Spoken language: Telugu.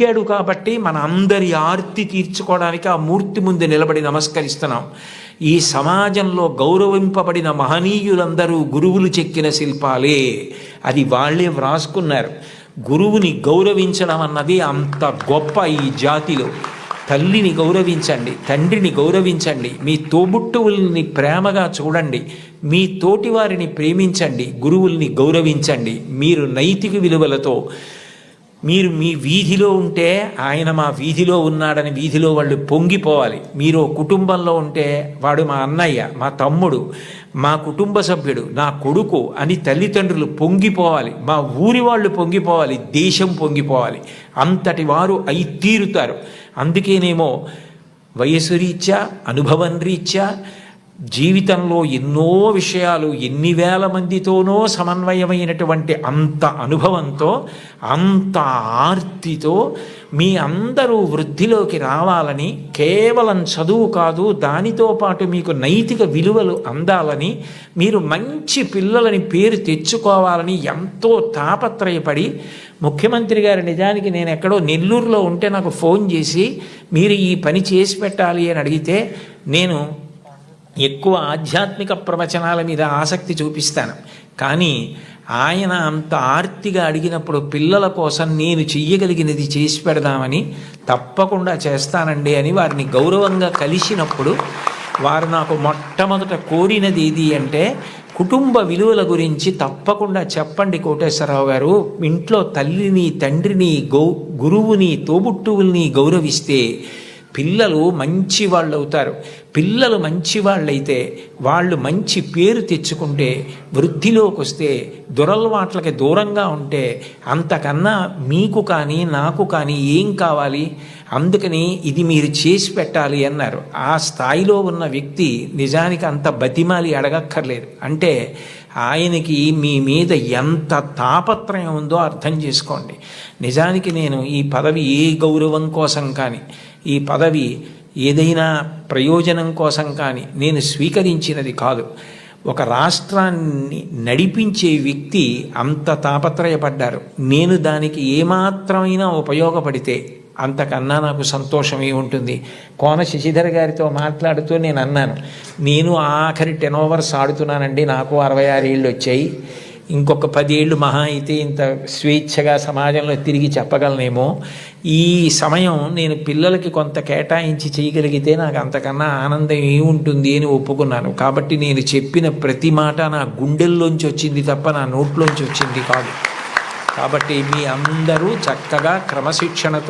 ఎక్కాడు కాబట్టి మన అందరి ఆర్తి తీర్చుకోవడానికి ఆ మూర్తి ముందు నిలబడి నమస్కరిస్తున్నాం. ఈ సమాజంలో గౌరవింపబడిన మహనీయులందరూ గురువులు చెక్కిన శిల్పాలే. అది వాళ్ళే వ్రాసుకున్నారు. గురువుని గౌరవించడం అన్నది అంత గొప్ప ఈ జాతిలో. తల్లిని గౌరవించండి తండ్రిని గౌరవించండి మీ తోబుట్టువుల్ని ప్రేమగా చూడండి మీ తోటి వారిని ప్రేమించండి గురువుల్ని గౌరవించండి. మీరు నైతిక విలువలతో మీరు మీ వీధిలో ఉంటే ఆయన మా వీధిలో ఉన్నాడని వీధిలో వాళ్ళు పొంగిపోవాలి. మీరు కుటుంబంలో ఉంటే వాడు మా అన్నయ్య మా తమ్ముడు మా కుటుంబ సభ్యుడు నా కొడుకు అని తల్లిదండ్రులు పొంగిపోవాలి. మా ఊరి వాళ్ళు పొంగిపోవాలి దేశం పొంగిపోవాలి. అంతటి వారు అయి తీరుతారు. అందుకేనేమో వయసు రీత్యా అనుభవం రీత్యా జీవితంలో ఎన్నో విషయాలు ఎన్ని వేల మందితోనో సమన్వయమైనటువంటి అంత అనుభవంతో అంత ఆర్తితో మీ అందరూ వృద్ధిలోకి రావాలని కేవలం చదువు కాదు దానితో పాటు మీకు నైతిక విలువలు అందాలని మీరు మంచి పిల్లలని పేరు తెచ్చుకోవాలని ఎంతో తాపత్రయపడి ముఖ్యమంత్రి గారు నిజానికి నేను ఎక్కడో నెల్లూరులో ఉంటే నాకు ఫోన్ చేసి మీరు ఈ పని చేసి పెట్టాలి అని అడిగితే నేను ఎక్కువ ఆధ్యాత్మిక ప్రవచనాల మీద ఆసక్తి చూపిస్తాను. కానీ ఆయన అంత ఆర్తిగా అడిగినప్పుడు పిల్లల కోసం నేను చెయ్యగలిగినది చేసి పెడదామని తప్పకుండా చేస్తానండి అని వారిని గౌరవంగా కలిసినప్పుడు వారు నాకు మొట్టమొదట కోరినది ఏది అంటే కుటుంబ విలువల గురించి తప్పకుండా చెప్పండి కోటేశ్వరరావు గారు. ఇంట్లో తల్లిని తండ్రిని గౌ గురువుని తోబుట్టువుల్ని గౌరవిస్తే పిల్లలు మంచి వాళ్ళు అవుతారు పిల్లలు మంచి వాళ్ళైతే వాళ్ళు మంచి పేరు తెచ్చుకుంటే వృద్ధిలోకి వస్తే దురలవాట్లకి దూరంగా ఉంటే అంతకన్నా మీకు కానీ నాకు కానీ ఏం కావాలి? అందుకని ఇది మీరు చేసి పెట్టాలి అన్నారు. ఆ స్థాయిలో ఉన్న వ్యక్తి నిజానికి అంత బతిమాలి అడగక్కర్లేదు. అంటే ఆయనకి మీ మీద ఎంత తాపత్రయం ఉందో అర్థం చేసుకోండి. నిజానికి నేను ఈ పదవి ఏ గౌరవం కోసం కానీ ఈ పదవి ఏదైనా ప్రయోజనం కోసం కానీ నేను స్వీకరించినది కాదు. ఒక రాష్ట్రాన్ని నడిపించే వ్యక్తి అంత తాపత్రయపడ్డారు. నేను దానికి ఏమాత్రమైనా ఉపయోగపడితే అంతకన్నా నాకు సంతోషమే ఉంటుంది. కోన శశిధర్ గారితో మాట్లాడుతూ నేను అన్నాను నేను ఆఖరి టెన్ ఓవర్స్ ఆడుతున్నానండి నాకు అరవై ఆరు ఏళ్ళు వచ్చాయి. ఇంకొక పది ఏళ్ళు మహా అయితే ఇంత స్వేచ్ఛగా సమాజంలో తిరిగి చెప్పగలనేమో. ఈ సమయం నేను పిల్లలకి కొంత కేటాయించి చేయగలిగితే నాకు అంతకన్నా ఆనందం ఏముంటుంది అని ఒప్పుకున్నాను. కాబట్టి నేను చెప్పిన ప్రతి మాట నా గుండెల్లోంచి వచ్చింది తప్ప నా నోట్లోంచి వచ్చింది కాదు. కాబట్టి మీ అందరూ చక్కగా క్రమశిక్షణతో